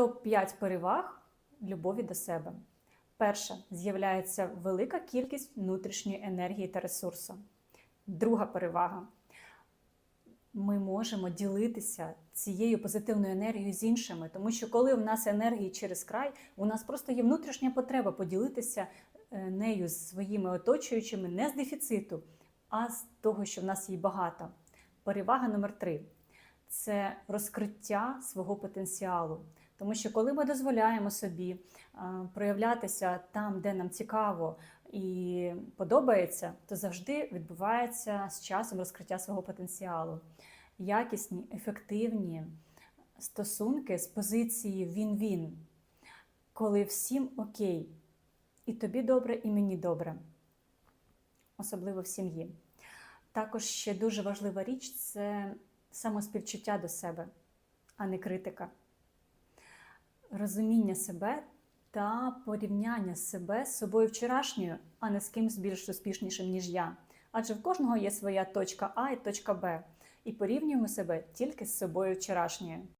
Топ-5 переваг любові до себе. Перша з'являється велика кількість внутрішньої енергії та ресурсу. Друга перевага. Ми можемо ділитися цією позитивною енергією з іншими, тому що коли в нас енергії через край, у нас просто є внутрішня потреба поділитися е, нею з своїми оточуючими не з дефіциту, а з того, що в нас її багато. Перевага номер три це розкриття свого потенціалу. Тому що коли ми дозволяємо собі е, проявлятися там, де нам цікаво і подобається, то завжди відбувається з часом розкриття свого потенціалу. Якісні, ефективні стосунки з позиції він-він, коли всім окей, і тобі добре, і мені добре, особливо в сім'ї. Також ще дуже важлива річ це самоспівчуття до себе, а не критика розуміння себе та порівняння себе з собою вчорашньою, а не з кимсь більш успішнішим, ніж я. Адже в кожного є своя точка А і точка Б, і порівнюємо себе тільки з собою вчорашньою.